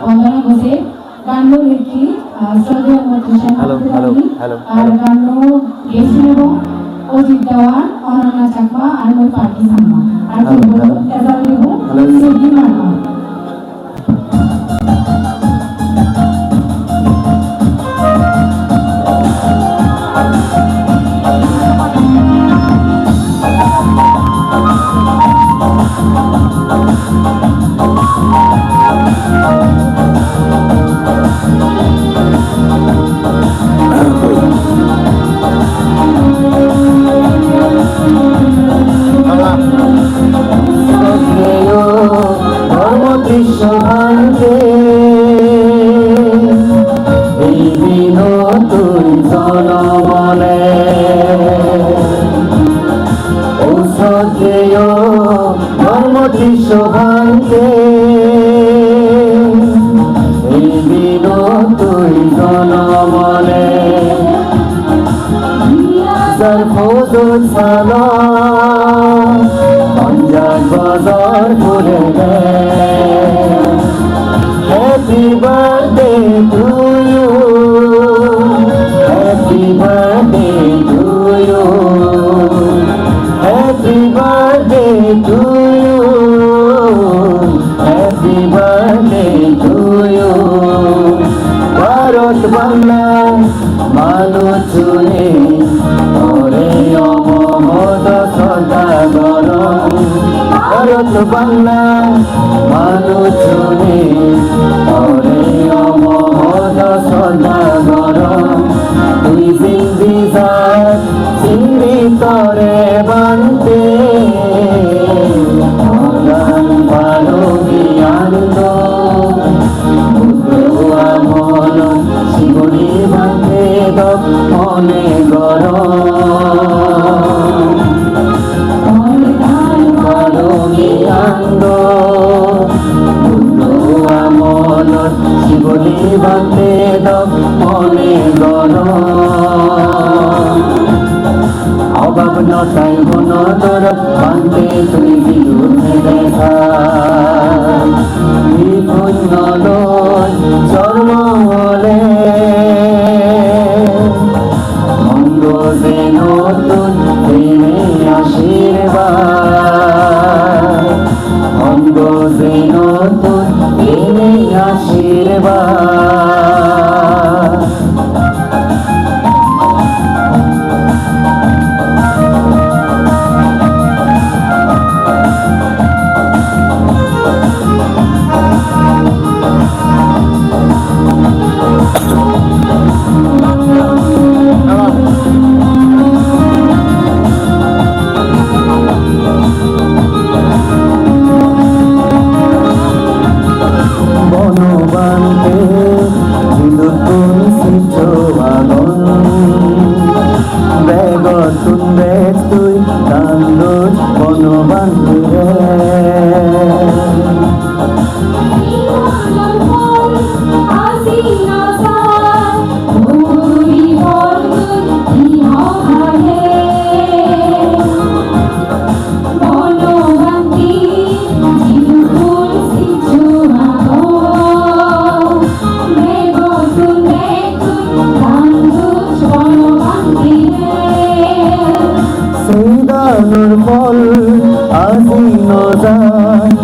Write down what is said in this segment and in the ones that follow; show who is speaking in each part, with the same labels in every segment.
Speaker 1: বন্দনা ঘোষে গান লিখি
Speaker 2: hello, hello,
Speaker 1: আর
Speaker 2: hello.
Speaker 1: গান এবং অজিত দেওয়ান অনন্যা চাকমা আর মই পার্টি সামা আর মার্মা
Speaker 2: শ্রদ্ধেয় ধর্মকৃষ্ণ ভান্তে এই দিন তুই জনমনে শ্রদ্ধেয় ধর্মকৃষ্ণ ভান্তে sana Ancak pazar kulede Bharat Bangla মানুষ ওরে অমহদ সদাগর। তুই সার সিন্ধি তরে বানতে। মন শিবনী মনে গর অভাব নটাই মন তোর বান্ধে তুই বিরুদ্ধে দেখা জন্ম হলে অঙ্গ যে নতুন প্রেমে আশীর্বাদ। অঙ্গ যে নতুন প্রেমে আশীর্বাদ। আজি নজায়।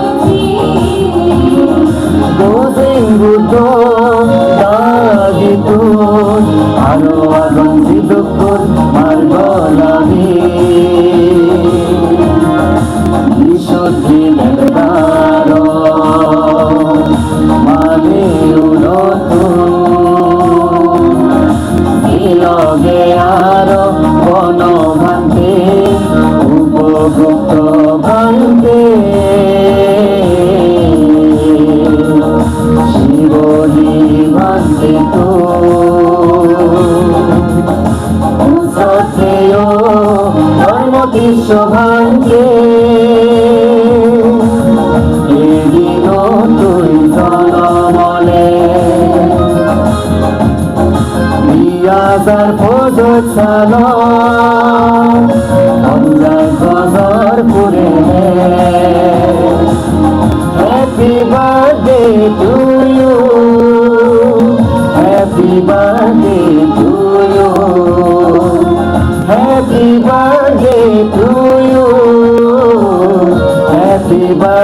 Speaker 1: Aló. বিশ্ব
Speaker 2: ভাঙে এদিন তুই জনমলে ইয়াজার ফজ ছাল আমরা গজর করে Bye.